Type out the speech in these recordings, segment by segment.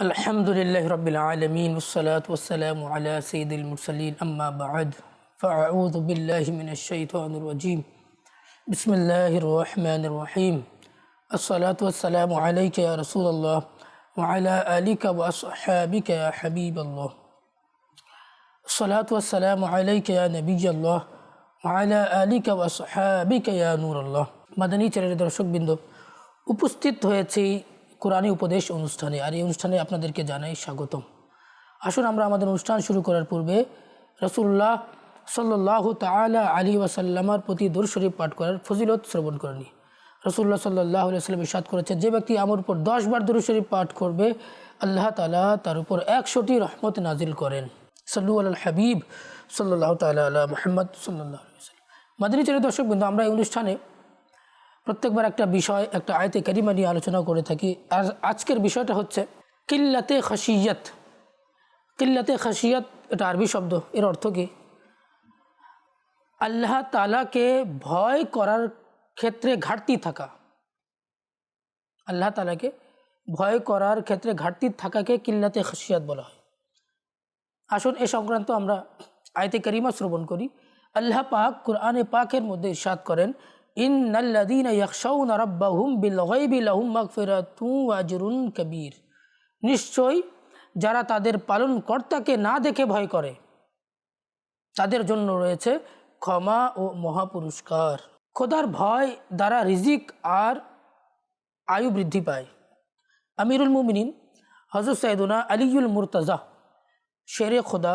الحمد لله رب العالمين والصلاة والسلام على سيد المرسلين أما بعد فأعوذ بالله من الشيطان الرجيم بسم الله الرحمن الرحيم الصلاة والسلام عليك يا رسول الله وعلى آلك وأصحابك يا حبيب الله الصلاة والسلام عليك يا نبي الله وعلى آلك وأصحابك يا نور الله মাদানী চ্যানেলের দর্শকবৃন্দ উপস্থিত হয়েছি কোরআনী উপদেশ অনুষ্ঠানে। আর এই অনুষ্ঠানে আপনাদেরকে জানাই স্বাগতম। আসুন আমরা আমাদের অনুষ্ঠান শুরু করার পূর্বে রসুল্লাহ সাল্লাহ তালা আলী ওয়াসাল্লামার প্রতি দূর শরীফ পাঠ করার ফজিলত শ্রবণ করেনি রসুল্লাহ সাল্লাহ সাল্লাম ইসাদ করেছেন, যে ব্যক্তি আমার উপর দশ বার দূর শরীফ পাঠ করবে, আল্লাহ তালা তার উপর একশোটি রহমত নাজিল করেন। সাল্লু আল হাবিব সাল্লাহ তালা আল্লাহ মোহাম্মদ সাল্লাহ মাদিনী চ্যানেল দর্শক বিন্দু আমরা এই অনুষ্ঠানে প্রত্যেকবার একটা বিষয়, একটা আয়তে কারিমা নিয়ে আলোচনা করে থাকি। আর আজকের বিষয়টা হচ্ছে কিল্লাতে খাসিয়ত কিল্লাতে খাসিয়ত এটা আরবি শব্দ, এর অর্থ কি? আল্লাহ তালাকে ভয় করার ক্ষেত্রে ঘাটতি থাকা। আল্লাহ তালাকে ভয় করার ক্ষেত্রে ঘাটতি থাকাকে কিল্লাতে খাসিয়াত বলা হয়। আসুন এ সংক্রান্ত আমরা আয়তে করিমা শ্রবণ করি। আল্লাহ পাক কোরআনে পাকের মধ্যে ইরশাদ করেন কবীর। নিশ্চয় যারা তাদের পালন কর্তাকে না দেখে ভয় করে, তাদের জন্য রয়েছে ক্ষমা ও মহাপুরস্কার। খোদার ভয় দ্বারা রিজিক আর আয়ু বৃদ্ধি পায়। আমিরুল মুমিনিন হজরত সৈদুনা আলিউল মুরতজা, শেরে খোদা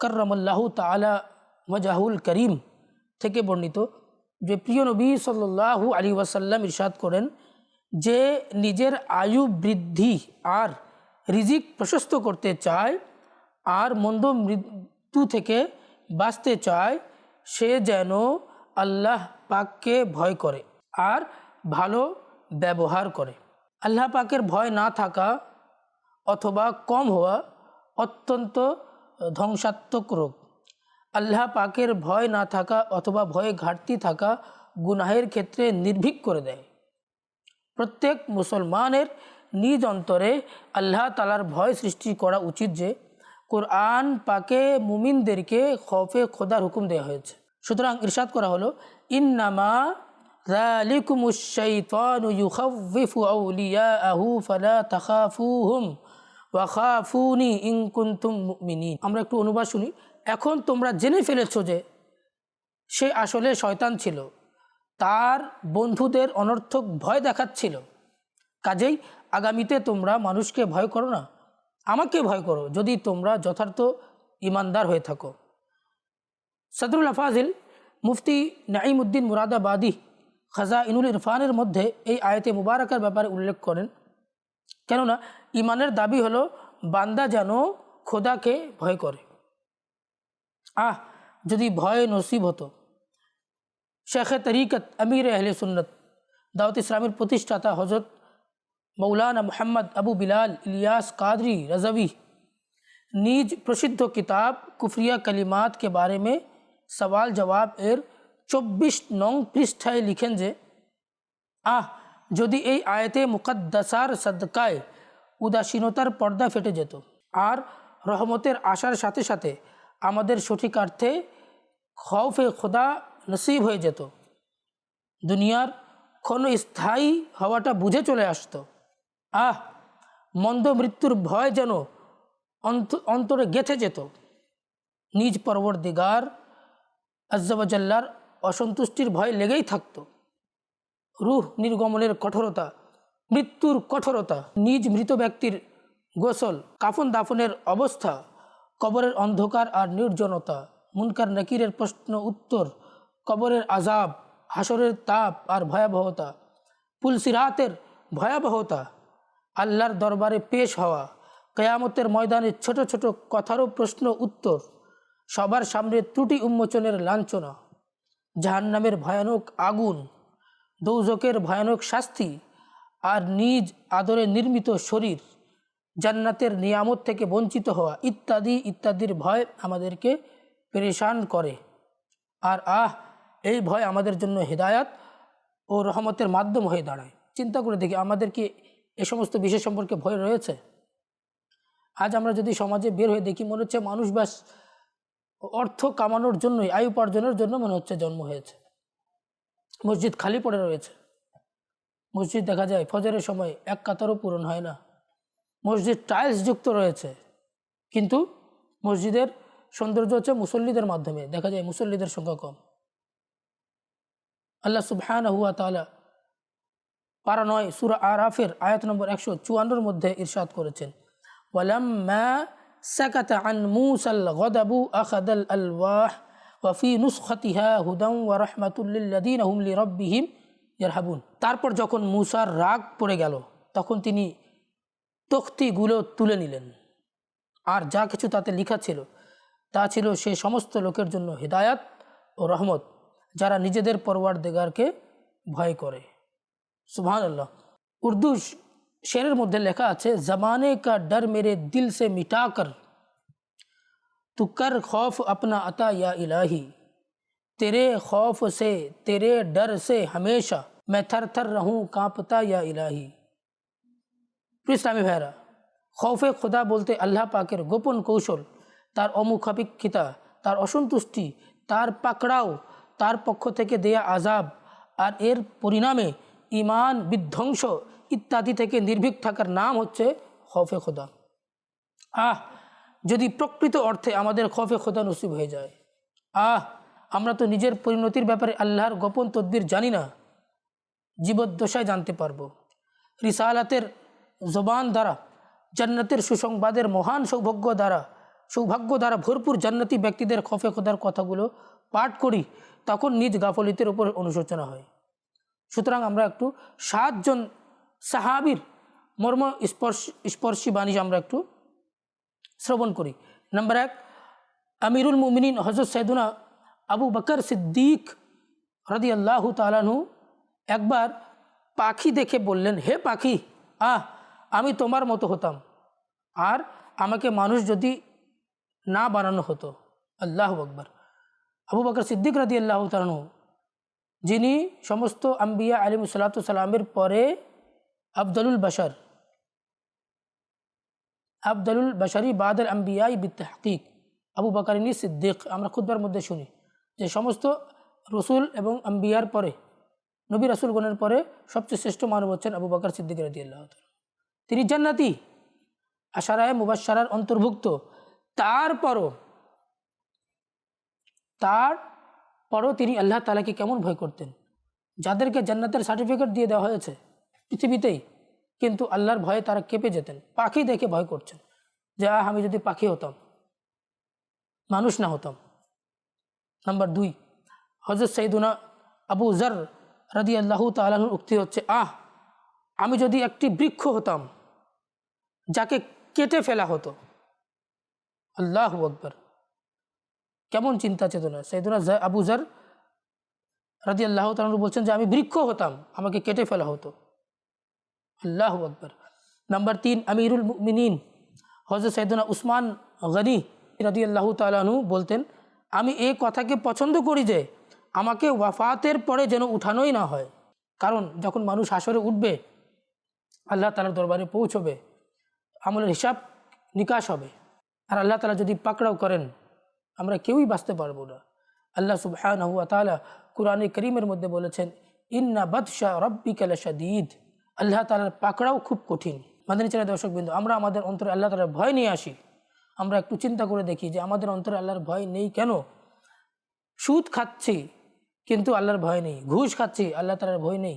করমল্লাহ তালা মজাহুল করিম থেকে বর্ণিত যে প্রিয় নবী সাল্লাহু আলী ওয়াসাল্লাম ইরশাদ করেন যে নিজের আয়ু বৃদ্ধি আর রিজিক প্রশস্ত করতে চায় আর মন্দ মৃত্যু থেকে বাঁচতে চায়, সে যেন আল্লাহ পাককে ভয় করে আর ভালো ব্যবহার করে। আল্লাহ পাকের ভয় না থাকা অথবা কম হওয়া অত্যন্ত ধ্বংসাত্মক রোগ। আল্লাহ পাকের ভয় না থাকা অথবা ভয়ে ঘাটতি থাকা গুনাহের ক্ষেত্রে নির্ভীক করে দেয়। প্রত্যেক মুসলমানের নিজ অন্তরে আল্লাহ তালার ভয় সৃষ্টি করা উচিত যে, কোরআন পাকে মুমিনদেরকে খফে খোদার হুকুম দেওয়া হয়েছে। সুতরাং ইরশাদ করা হলো, ইন্নামা আমরা একটু অনুবাদ শুনি এখন তোমরা জেনে ফেলেছো যে সে আসলে শয়তান ছিল। তার বন্ধুদের অনর্থক ভয় দেখাচ্ছিল। কাজেই আগামীতে তোমরা মানুষকে ভয় করো না, আমাকে ভয় করো যদি তোমরা যথার্থ ইমানদার হয়ে থাকো। সদরুল আফাজিল মুফতি নাইমুদ্দিন মুরাদাবাদী খাজা ইনুল ইরফানের মধ্যে এই আয়তে মুবারকার ব্যাপারে উল্লেখ করেন, কেননা ইমানের দাবি হলো, বান্দা যেন খোদাকে ভয় করে। আহ যদি ভয় নসিব হতো শেখে তরিকত আমির আহলে সুন্নত দাওয়াত ইসলামের প্রতিষ্ঠাতা হজরত মৌলানা মোহাম্মদ আবু বিলাল ইলিয়াস কাদরি रजवी নিজ প্রসিদ্ধ কিতাব কুফরিয়া কালিমাত के बारे में সওয়াল জবাব এর চব্বিশ নং পৃষ্ঠায় লিখেন যে আহ যদি এই আয়তে মুকদ্দাসার সদকায় উদাসীনতার পর্দা ফেটে যেত আর রহমতের আশার সাথে সাথে আমাদের সঠিক অর্থে খৌফে খোদা নসিব হয়ে যেত। দুনিয়ার ক্ষণস্থায়ী হওয়াটা বুঝে চলে আসতো। আহ, মন্দ মৃত্যুর ভয় যেন অন্তরে গেথে যেত। নিজ পরবর দিগার আজ্জাবাজাল্লার অসন্তুষ্টির ভয় লেগেই থাকতো। রুহ নির্গমনের কঠোরতা, মৃত্যুর কঠোরতা, নিজ মৃত ব্যক্তির গোসল কাফন দাফনের অবস্থা কবরের অন্ধকার আর নির্জনতা, মুনকার নাকিরের প্রশ্ন উত্তর, কবরের আজাব হাসরের তাপ আর ভয়াবহতা, পুলসিরাতের ভয়াবহতা, আল্লাহর দরবারে পেশ হওয়া, কেয়ামতের ময়দানে ছোট ছোট কথারও প্রশ্ন উত্তর, সবার সামনে ত্রুটি উন্মোচনের লাঞ্ছনা, জাহান্নামের ভয়ানক আগুন দৌজকের ভয়ানক শাস্তি আর নিজ আদরে নির্মিত শরীর। জান্নাতের নিয়ামত থেকে বঞ্চিত হওয়া, ইত্যাদি, ইত্যাদির ভয় আমাদেরকে পরেশান করে। আর আহ, এই ভয় আমাদের জন্য হেদায়াত ও রহমতের মাধ্যম হয়ে দাঁড়ায়। চিন্তা করে দেখি আমাদের কি এ সমস্ত বিষয় সম্পর্কে ভয় রয়েছে? আজ আমরা যদি সমাজে বের হয়ে দেখি, মনে হচ্ছে মানুষ ব্যাস অর্থ কামানোর জন্যই, আয় উপার্জনের জন্য মনে হচ্ছে জন্ম হয়েছে। মসজিদ খালি পড়ে রয়েছে। মসজিদ দেখা যায় ফজরের সময় এক কাতারও পূরণ হয় না। মসজিদ টাইলস যুক্ত রয়েছে কিন্তু মসজিদের সৌন্দর্য হচ্ছে মুসল্লিদের মাধ্যমে দেখা যায় মুসল্লিদের সংখ্যা কম আল্লাহ সুবহান হুয়া তালা পারা নয় সুরা আরাফের আয়াত নম্বর একশো চুয়ান্নর মধ্যে ইরশাদ করেছেন ওয়ালাম্মা سكت عن موسى الغضب أخذ الألواح وفي نسختها هدى ورحمة للذين هم لربهم يرهبون তারপর যখন মুসার রাগ পড়ে গেল তখন তিনি তখ্তিগুলো তুলে নিলেন আর যা কিছু তাতে লেখা ছিল তা ছিল সে সমস্ত লোকের জন্য হৃদায়াত ও রহমত যারা নিজেদের পরওয়ার দেগারকে ভয় করে সুবহান আল্লাহ উর্দু শেরের মধ্যে লেখা আছে জমানে কা ডর মেরে দিল সে মিটা কর তু কর खौफ अपना अता या इलाही तेरे खौफ से तेरे डर से हमेशा मैं थर थर रहूं कांपता या इलाही প্রিয় ইসলামী ভাইরা খৌফে খোদা বলতে আল্লাহ পাকের গোপন কৌশল, তার অমুখাপেক্ষিতা, তার অসন্তুষ্টি, তার পাকড়াও, তার পক্ষ থেকে দেয়া আজাব আর এর পরিণামে ইমান বিধ্বংস ইত্যাদি থেকে নির্ভীক থাকার নাম হচ্ছে খৌফে খোদা। আহ, যদি প্রকৃত অর্থে আমাদের খৌফে খোদা নসিব হয়ে যায়, আহ, আমরা তো নিজের পরিণতির ব্যাপারে আল্লাহর গোপন তদ্বির জানি না, জীবদ্দশায় জানতে পারব। রিসালাতের জবান দ্বারা, জান্নাতের সুসংবাদের মহান সৌভাগ্য দ্বারা সৌভাগ্য দ্বারা ভরপুর জান্নাতি ব্যক্তিদের খফে খোদার কথাগুলো পাঠ করি, তখন নিজ গাফলিতের উপর অনুশোচনা হয়। সুতরাং আমরা একটু সাতজন সাহাবির মর্ম স্পর্শ, স্পর্শী বাণী আমরা একটু শ্রবণ করি। নাম্বার এক, আমিরুল মুমিনিন হজরত সৈদুনা আবু বকর সিদ্দিক রদি আল্লাহ তালানহু একবার পাখি দেখে বললেন, হে পাখি, আহ আমি তোমার মতো হতাম। আর আমাকে মানুষ যদি না বানানো হতো, আল্লাহ আকবর। আবু বকর সিদ্দিক রাদি আল্লাহ তালানহু যিনি সমস্ত আম্বিয়া আলিম সালাতু সালামের পরে আফদলুল বাশার, আফদলুল বাশারি বাদর আম্বিয়াই বিত্তাহকিক আবু বাকারিনী সিদ্দিক, আমরা খুদবার মধ্যে শুনি যে সমস্ত রসুল এবং আম্বিয়ার পরে, নবী রাসুলগণের পরে সবচেয়ে শ্রেষ্ঠ মানব হচ্ছেন আবু বাকর সিদ্দিক রাদি আল্লাহ তিনি জান্নাতি। আশারায় মুবাসারার অন্তর্ভুক্ত। তারপরও তার পরও তিনি আল্লাহ তালাকে কেমন ভয় করতেন? যাদেরকে জান্নাতের সার্টিফিকেট দিয়ে দেওয়া হয়েছে পৃথিবীতেই, কিন্তু আল্লাহর ভয়ে তারা কেঁপে যেতেন, পাখি দেখে ভয় করছেন। যে, আহ, আমি যদি পাখি হতাম, মানুষ না হতাম। নাম্বার দুই হজরত সঈদুনা আবু জর রাদি আল্লাহ তালাহুর উক্তি হচ্ছে, আহ, আমি যদি একটি বৃক্ষ হতাম যাকে কেটে ফেলা হতো। আল্লাহ আকবর। কেমন চিন্তা চেতনা। সৈদুনা আবু জর রাজি আল্লাহ তালু বলছেন যে, আমি বৃক্ষ হতাম, আমাকে কেটে ফেলা হতো। আল্লাহ আকবর। নাম্বার তিন, আমিরুল মিনীন হজরত সৈদুনা উসমান গনি রাজি আল্লাহ তালু বলতেন, আমি এই কথাকে পছন্দ করি যে, আমাকে ওয়াফাতের পরে যেন উঠানোই না হয়। কারণ যখন মানুষ হাসরে উঠবে, আল্লাহ তালার দরবারে পৌঁছবে। আমলের হিসাব নিকাশ হবে। আর আল্লাহ তালা যদি পাকড়াও করেন, আমরা কেউই বাঁচতে পারব না। আল্লাহ সুবহান হুয়া তালা কুরআনে করিমের মধ্যে বলেছেন, ইন্না বাদশাহ রব্বিকালা শাদিদ আল্লাহ তালার পাকড়াও খুব কঠিন। মাদানী ছেলে দর্শক বিন্দু, আমরা আমাদের অন্তরে আল্লাহ তালার ভয় নিয়ে আসি। আমরা একটু চিন্তা করে দেখি যে আমাদের অন্তরে আল্লাহর ভয় নেই কেন? সুদ খাচ্ছি, কিন্তু আল্লাহর ভয় নেই। ঘুষ খাচ্ছি, আল্লাহ তালার ভয় নেই।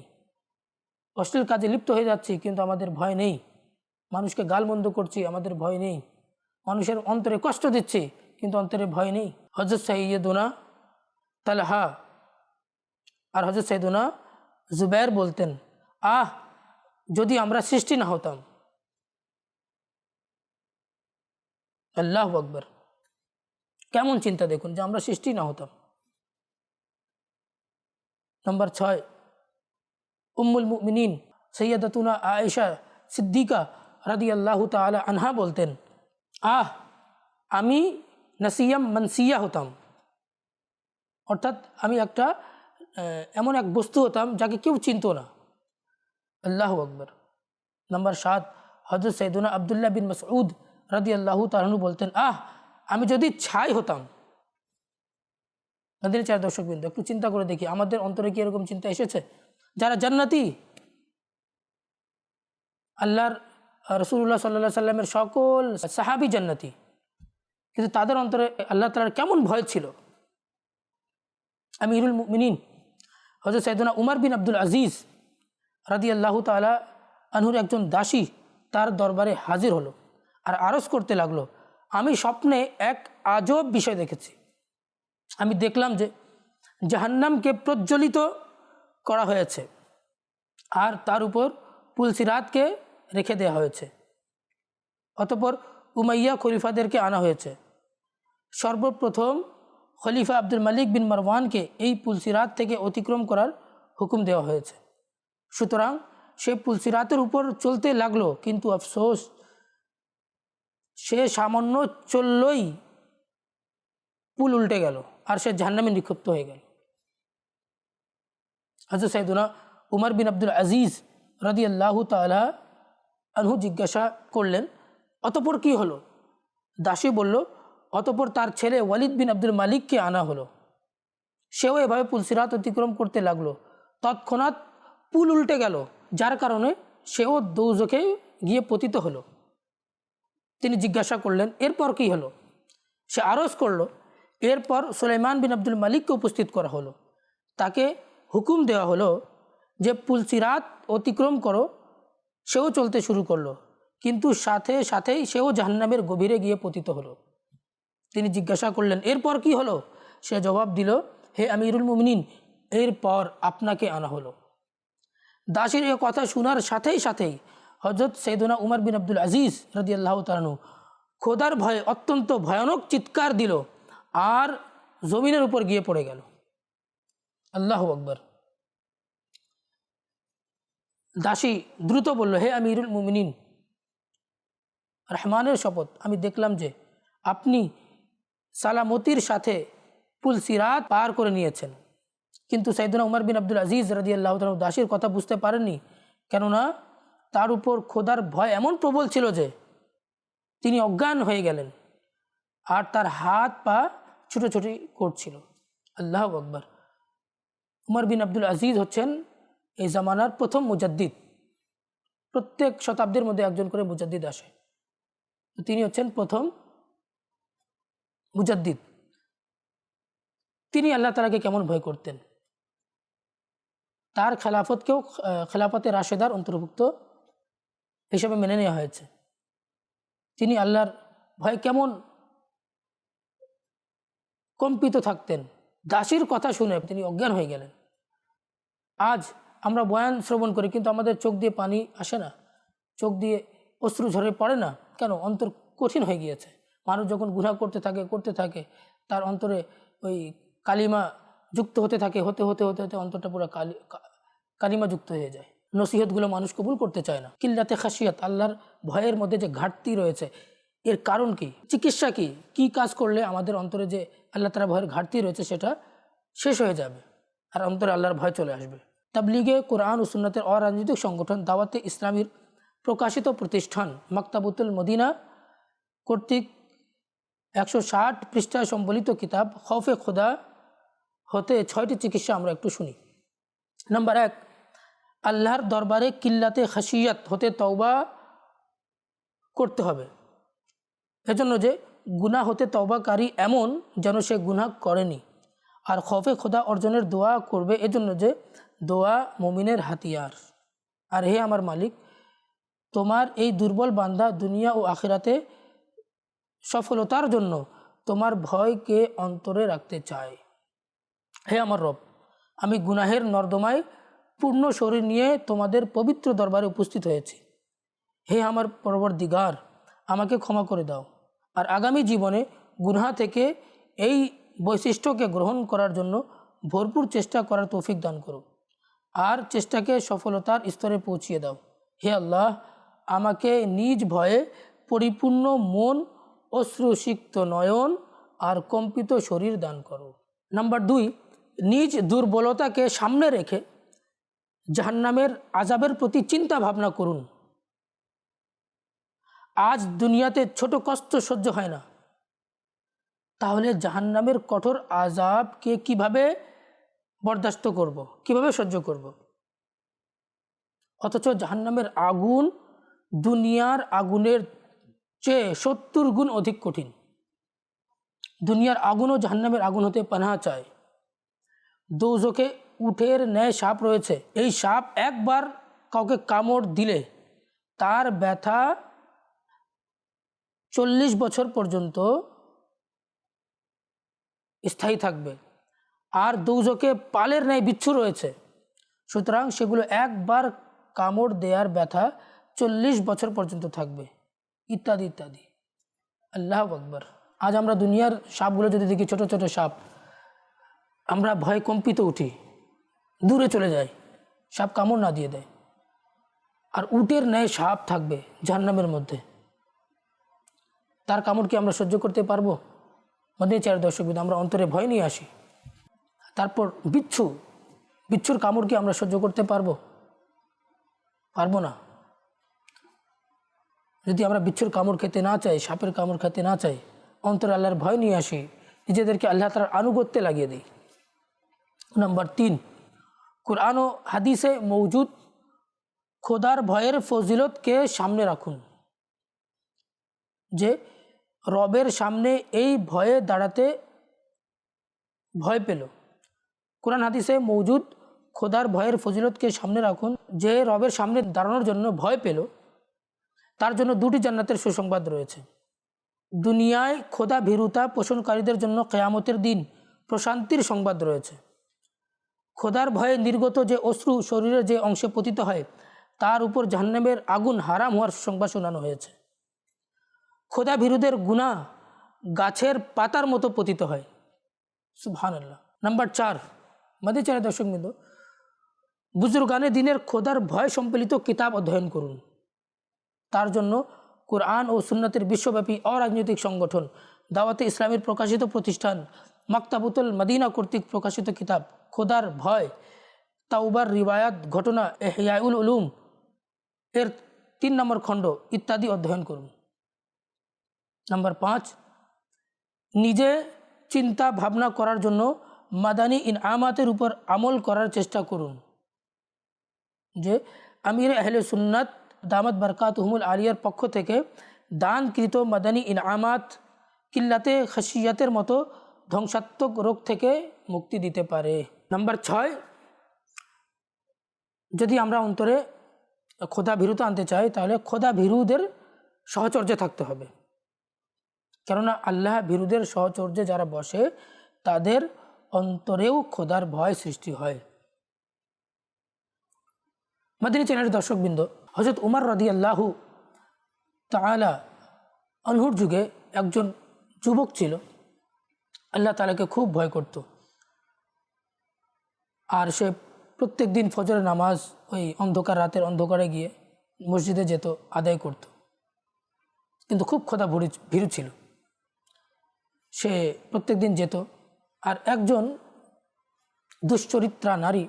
অশ্লীল কাজে লিপ্ত হয়ে যাচ্ছি, কিন্তু আমাদের ভয় নেই। মানুষকে গালমন্দ করছি, আমাদের ভয় নেই। মানুষের অন্তরে কষ্ট দিচ্ছি, কিন্তু অন্তরে ভয় নেই। হজরত সাইয়দুনা তালহা আর হজরত সাইদুনা জুবের বলতেন, আহ, যদি আমরা সৃষ্টি না হতাম। আল্লাহ আকবর। কেমন চিন্তা দেখুন যে আমরা সৃষ্টি না হতাম। নম্বর ছয়, উম্মুল মুমিনিন সৈয়দতুনা আয়েশা সিদ্দিকা রাদি আল্লাহ তালা আনহা বলতেন, আহ, আমি নাসিয়াম মনসিয়া হতাম। অর্থাৎ আমি একটা এমন এক বস্তু হতাম যাকে কেউ চিনত না। আল্লাহ আকবর। নম্বর সাত হজরত সৈদুনা আবদুল্লাহ বিন মসউদ রাদি আল্লাহ তালু বলতেন, আহ, আমি যদি ছাই হতাম। নদীর চার দর্শক বিন্দু, একটু চিন্তা করে দেখি, আমাদের অন্তরে কি এরকম চিন্তা এসেছে? যারা জান্নাতি, আল্লাহর রসুল্লাহ সাল্লা সাল্লামের সকল সাহাবি জান্নাতি। কিন্তু তাদের অন্তরে আল্লাহ তালার কেমন ভয় ছিল? আমিরুল মিনিন হজরত সৈদুনা উমর বিন আব্দুল আজিজ রাদি আল্লাহ তালা আনহুর একজন দাসী তার দরবারে হাজির হলো আর আরজ করতে লাগল, আমি স্বপ্নে এক আজব বিষয় দেখেছি। আমি দেখলাম যে জাহান্নামকে প্রজ্বলিত করা হয়েছে আর তার উপর পুলসিরাতকে রেখে দেওয়া হয়েছে। অতপর উমাইয়া খলিফাদেরকে আনা হয়েছে। সর্বপ্রথম খলিফা আব্দুল মালিক বিন মারওয়ানকে এই পুলসিরাত থেকে অতিক্রম করার হুকুম দেওয়া হয়েছে। সুতরাং সে পুলসিরাতের উপর চলতে লাগল, কিন্তু আফসোস, সে সামান্য চললই পুল উল্টে গেল আর সে জাহান্নামে নিক্ষিপ্ত হয়ে গেল। হজরত সাইদুনা উমর বিন আব্দুল আজিজ রদি আল্লাহ তালা আনহু জিজ্ঞাসা করলেন, অতপর কি হলো? দাসী বলল, অতপর তার ছেলে ওয়ালিদ বিন আব্দুল মালিককে আনা হলো। সেও এভাবে পুলসিরাত অতিক্রম করতে লাগল। তৎক্ষণাৎ পুল উল্টে গেল, যার কারণে সেও দৌজখে গিয়ে পতিত হলো। তিনি জিজ্ঞাসা করলেন, এরপর কি হলো? সে আরজ করল, এরপর সুলাইমান বিন আব্দুল মালিককে উপস্থিত করা হলো। তাকে হুকুম দেওয়া হলো যে, পুলসিরাত অতিক্রম করো সেও চলতে শুরু করল। কিন্তু সাথে সাথেই সেও জাহান্নামের গভীরে গিয়ে পতিত হলো। তিনি জিজ্ঞাসা করলেন, এরপর কি হলো? সে জবাব দিল, হে আমিরুল মুমিনিন, এরপর আপনাকে আনা হলো। দাসের এ কথা শোনার সাথেই সাথেই হজরত সৈদুনা উমর বিন আব্দুল আজিজ রদি আল্লাহ তালানু খোদার ভয়ে অত্যন্ত ভয়ানক চিৎকার দিল আর জমিনের উপর গিয়ে পড়ে গেল। আল্লাহ আকবর। দাসী দ্রুত বলল, হে আমিরুল মুমিনিন, রহমানের শপথ। আমি দেখলাম যে আপনি সালামতির সাথে পুলসিরাত পার করে নিয়েছেন। কিন্তু সাইদুনা উমর বিন আব্দুল আজিজ রাজি আল্লাহ দাসীর কথা বুঝতে পারেননি। কেননা তার উপর খোদার ভয় এমন প্রবল ছিল যে তিনি অজ্ঞান হয়ে গেলেন আর তার হাত পা ছুটোছুটি করছিল। আল্লাহ আকবর। উমর বিন আব্দুল আজিজ হচ্ছেন এই জামানার প্রথম মুজাদ্দিদ। প্রত্যেক শতাব্দীর মধ্যে একজন করে মুজাদ্দিদ আসে। তিনি হচ্ছেন প্রথম মুজাদ্দিদ। তিনি আল্লাহ তালাকে কেমন ভয় করতেন? তার খেলাফতকেও খেলাফতে রাশেদার অন্তর্ভুক্ত হিসেবে মেনে নেওয়া হয়েছে। তিনি আল্লাহর ভয় কেমন কম্পিত থাকতেন? দাসীর কথা শুনে তিনি অজ্ঞান হয়ে গেলেন। আজ আমরা বয়ান শ্রবণ করি, কিন্তু আমাদের চোখ দিয়ে পানি আসে না। চোখ দিয়ে অশ্রু ঝরে পড়ে না। কেন? অন্তর কঠিন হয়ে গিয়েছে। মানুষ যখন গুণা করতে থাকে করতে থাকে, তার অন্তরে ওই কালিমা যুক্ত হতে থাকে, হতে হতে হতে হতে অন্তরটা পুরো কালি কালিমা যুক্ত হয়ে যায়। নসিহতগুলো মানুষ কবুল করতে চায় না। কিল্লাতে খাসিয়াত, আল্লাহর ভয়ের মধ্যে যে ঘাটতি রয়েছে, এর কারণ কি? চিকিৎসা কি? কি কাজ করলে আমাদের অন্তরে যে আল্লাহ তালা ভয়ের ঘাটতি রয়েছে, সেটা শেষ হয়ে যাবে। আর অন্তরে আল্লাহর ভয় চলে আসবে। তাবলিগে কোরআন ও সুন্নতের অরাজনৈতিক সংগঠন দাওয়াতে ইসলামীর প্রকাশিত প্রতিষ্ঠান মাক্তাবুতুল মদিনা কর্তৃক একশো ষাট পৃষ্ঠায় সম্বলিত কিতাব খফে খোদা হতে ছয়টি চিকিৎসা আমরা একটু শুনি। নাম্বার এক, আল্লাহর দরবারে কিল্লাতে খাসিয়াত হতে তওবা করতে হবে। এজন্য যে গুনাহ হতে তওবাকারী এমন যেন সে গুনাহ করেনি। আর খফে খোদা অর্জনের দোয়া করবে, এজন্য যে দোয়া মমিনের হাতিয়ার। আর হে আমার মালিক, তোমার এই দুর্বল বান্দা দুনিয়া ও আখিরাতে সফলতার জন্য তোমার ভয়কে অন্তরে রাখতে চায়। হে আমার রব, আমি গুনাহের নর্দমায় পূর্ণ শরীর নিয়ে তোমাদের পবিত্র দরবারে উপস্থিত হয়েছি। হে আমার পরবর দিগার আমাকে ক্ষমা করে দাও। আর আগামী জীবনে গুনহা থেকে এই বৈশিষ্ট্যকে গ্রহণ করার জন্য ভরপুর চেষ্টা করার তৌফিক দান করো। আর চেষ্টাকে সফলতার স্তরে পৌঁছিয়ে দাও। হে আল্লাহ, আমাকে নিজ ভয়ে পরিপূর্ণ মন, অশ্রুসিক্ত নয়ন আর কম্পিত শরীর দান করো। নাম্বার দুই, নিজ দুর্বলতাকে সামনে রেখে জাহান্নামের আজাবের প্রতি চিন্তা ভাবনা করুন। আজ দুনিয়াতে ছোট কষ্ট সহ্য হয় না। তাহলে জাহান্নামের কঠোর আজাবকে কীভাবে বরদাস্ত করব। কীভাবে সহ্য করব। অথচ জাহান্নামের আগুন দুনিয়ার আগুনের চেয়ে সত্তর গুণ অধিক কঠিন দুনিয়ার আগুনও জাহান্নামের আগুন হতে পানাহা চায় দৌজকে উঠের ন্যায় সাপ রয়েছে এই সাপ একবার কাউকে কামড় দিলে তার ব্যথা চল্লিশ বছর পর্যন্ত স্থায়ী থাকবে আর দৌজকে পালের ন্যায় বিচ্ছু রয়েছে। সুতরাং সেগুলো একবার কামড় দেয়ার ব্যথা চল্লিশ বছর পর্যন্ত থাকবে। ইত্যাদি ইত্যাদি। আল্লাহ আকবর। আজ আমরা দুনিয়ার সাপগুলো যদি দেখি, ছোট ছোট সাপ, আমরা ভয় কম্পিত উঠি। দূরে চলে যাই। সাপ কামড় না দিয়ে দেয়। আর উটের ন্যায় সাপ থাকবে জাহান্নামের মধ্যে। তার কামড় কি আমরা সহ্য করতে পারব? মধ্যে চার দর্শক বিন্দু, আমরা অন্তরে ভয় নিয়ে আসি। তারপর বিচ্ছু, বিচ্ছুর কামড় কি আমরা সহ্য করতে পারব? পারব না। যদি আমরা বিচ্ছুর কামড় খেতে না চাই, সাপের কামড় খেতে না চাই, অন্তরে আল্লাহর ভয় নিয়ে আসি, নিজেদেরকে আল্লাহ তালার আনুগত্যে লাগিয়ে দিই। নাম্বার তিন, কোরআন ও হাদিসে মৌজুদ খোদার ভয়ের ফজিলতকে সামনে রাখুন। যে রবের সামনে এই ভয়ে দাঁড়াতে ভয় পেল। কোরআন হাদিসে মৌজুদ খোদার ভয়ের ফজিলতকে সামনে রাখুন। যে রবের সামনে দাঁড়ানোর জন্য ভয় পেল, তার জন্য দুটি জান্নাতের সুসংবাদ রয়েছে। দুনিয়ায় খোদা ভীরুতা পোষণকারীদের জন্য কেয়ামতের দিন প্রশান্তির সংবাদ রয়েছে। খোদার ভয়ে নির্গত যে অশ্রু শরীরের যে অংশে পতিত হয়, তার উপর জাহান্নামের আগুন হারাম হওয়ার সংবাদ শোনানো হয়েছে। খোদা ভীরুদের গুণা গাছের পাতার মতো পতিত হয়। সুবহান আল্লাহ নাম্বার চার মাদি চারে দর্শক বিন্দু, বুজুর্গানে দিনের খোদার ভয় সম্পলিত কিতাব অধ্যয়ন করুন। তার জন্য কোরআন ও সুন্নতের বিশ্বব্যাপী অরাজনৈতিক সংগঠন, দাওয়াতে ইসলামের প্রকাশিত প্রতিষ্ঠান, মাক্তাবুতুল মদিনা কর্তৃক প্রকাশিত কিতাব, খোদার ভয়, তাওবার রিবায়াত ঘটনা এহিয়াউল উলুম, এর তিন নম্বর খণ্ড ইত্যাদি অধ্যয়ন করুন। নাম্বার পাঁচ, নিজে চিন্তা ভাবনা করার জন্য মাদানী ইনআমাতের উপর আমল করার চেষ্টা করুন। যে আমির আহলে সুন্নাত দামত বরকাত হুমুল আলিয়ার পক্ষ থেকে দানকৃত মাদানী ইনআমাত কিল্লাতে খাসিয়াতের মতো ধ্বংসাত্মক রোগ থেকে মুক্তি দিতে পারে। নাম্বার ছয়, যদি আমরা অন্তরে খোদা ভীরুতা আনতে চাই, তাহলে খোদা ভীরুদের সহচর্যে থাকতে হবে। কেননা আল্লাহ ভীরুদের সহচর্যে যারা বসে, তাদের অন্তরেও খোদার ভয় সৃষ্টি হয়। মাদিনী চ্যানেলের দর্শকবৃন্দ হজরত উমর রদি আল্লাহু তালা অনহুর যুগে একজন যুবক ছিল। আল্লাহ তালাকে খুব ভয় করত। আর সে প্রত্যেক দিন ফজরের নামাজ ওই অন্ধকার রাতের অন্ধকারে গিয়ে মসজিদে যেত, আদায় করত। কিন্তু খুব খোদা ভুড়ি ছিল। সে প্রত্যেক দিন যেত আর একজন দুশ্চরিত্রা নারী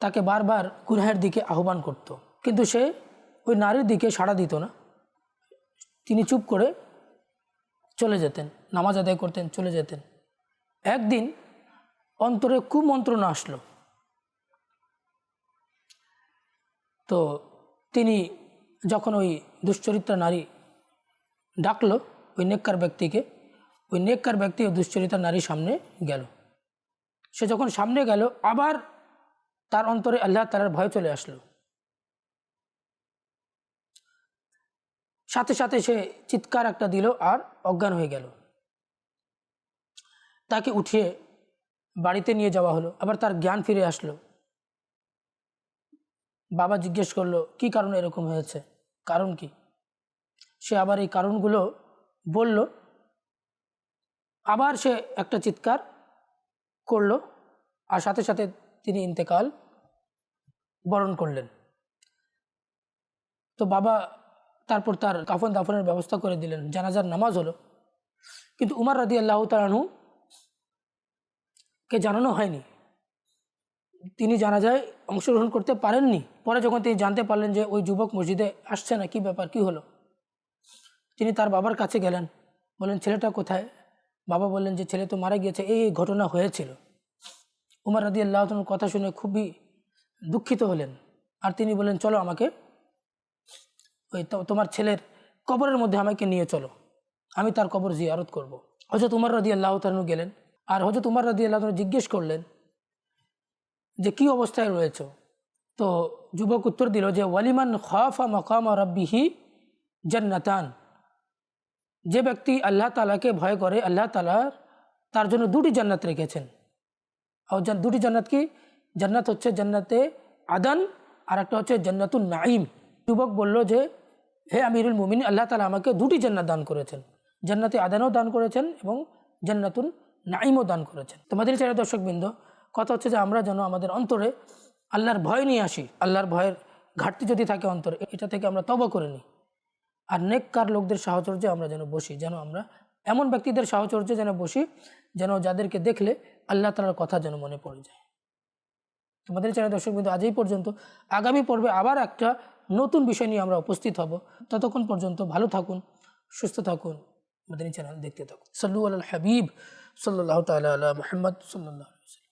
তাকে বারবার গুনহের দিকে আহ্বান করত। কিন্তু সে ওই নারীর দিকে সাড়া দিত না। তিনি চুপ করে চলে যেতেন, নামাজ আদায় করতেন, চলে যেতেন। একদিন অন্তরে কুমন্ত্রণা আসলো। তো তিনি যখন ওই দুশ্চরিত্রা নারী ডাকলো ওই নেককার ব্যক্তিকে ওই নেককার ব্যক্তি ওই দুশ্চরিত্রা নারীর সামনে গেল। সে যখন সামনে গেল, আবার তার অন্তরে আল্লাহ তালার ভয় চলে আসলো। সাথে সাথে সে চিৎকার একটা দিল আর অজ্ঞান হয়ে গেল। তাকে উঠিয়ে বাড়িতে নিয়ে যাওয়া হলো, আবার তার জ্ঞান ফিরে আসলো। বাবা জিজ্ঞেস করল, কি কারণে এরকম হয়েছে? কারণ কি? সে আবার এই কারণগুলো বলল আবার সে একটা চিৎকার করল আর সাথে সাথে তিনি ইন্তেকাল বরণ করলেন। তো বাবা তারপর তার কাফন দাফনের ব্যবস্থা করে দিলেন, জানাজার নামাজ হলো। কিন্তু উমার রাদি আল্লাহ তালানহু কে জানানো হয়নি। তিনি জানা যায় অংশগ্রহণ করতে পারেননি। পরে যখন তিনি জানতে পারলেন যে ওই যুবক মসজিদে আসছে না, কি ব্যাপার, কি হলো? তিনি তার বাবার কাছে গেলেন বলেন ছেলেটা কোথায়? বাবা বললেন যে, ছেলে তো মারা গিয়েছে। এই ঘটনা হয়েছিল। উমর রাদি আল্লাহ কথা শুনে খুবই দুঃখিত হলেন। আর তিনি বললেন, চলো আমাকে, ওই তোমার ছেলের কবরের মধ্যে আমাকে নিয়ে চলো। আমি তার কবর জিয়ারত করব। হজরত উমর রাদি আল্লাহ তালু গেলেন। আর হজরত উমর রাদি আল্লাহ জিজ্ঞেস করলেন যে, কি অবস্থায় রয়েছে? তো যুবক উত্তর দিল যে, ওয়ালিমান খাফা মকাম রব্বিহি জান্নাতান। যে ব্যক্তি আল্লাহ তালাকে ভয় করে, আল্লাহ তালার তার জন্য দুটি জান্নাত রেখেছেন। আর দুটি জান্নাত কি? জান্নাত হচ্ছে জান্নাতে আদান আর একটা হচ্ছে জান্নাতুল নাইম যুবক বলল যে, হে আমিরুল মুমিন আল্লাহ তালা আমাকে দুটি জান্নাত দান করেছেন। জান্নাতে আদানও দান করেছেন এবং জান্নাতুল নাইমও দান করেছেন। তোমাদের চারা দর্শকবৃন্দ, কথা হচ্ছে যে আমরা যেন আমাদের অন্তরে আল্লাহর ভয় নিয়ে আসি। আল্লাহর ভয়ের ঘাটতি যদি থাকে অন্তরে, এটা থেকে আমরা তবা করে নিই। আর নেককার লোকদের সাহচর্যে আমরা যেন বসি, যেন আমরা এমন ব্যক্তিদের সাহচর্যে যেন বসি, যেন যাদেরকে দেখলে আল্লাহ তালার কথা যেন মনে পড়ে যায়। তোমাদের চ্যানেল দর্শক বিন্দু আজই পর্যন্ত। আগামী পর্বে আবার একটা নতুন বিষয় নিয়ে আমরা উপস্থিত হব। ততক্ষণ পর্যন্ত ভালো থাকুন, সুস্থ থাকুন। আমাদের চ্যানেল দেখতে থাকুন। সল্লু আল হাবিব সাল্লাহ তালা মোহাম্মদ সাল্লাহ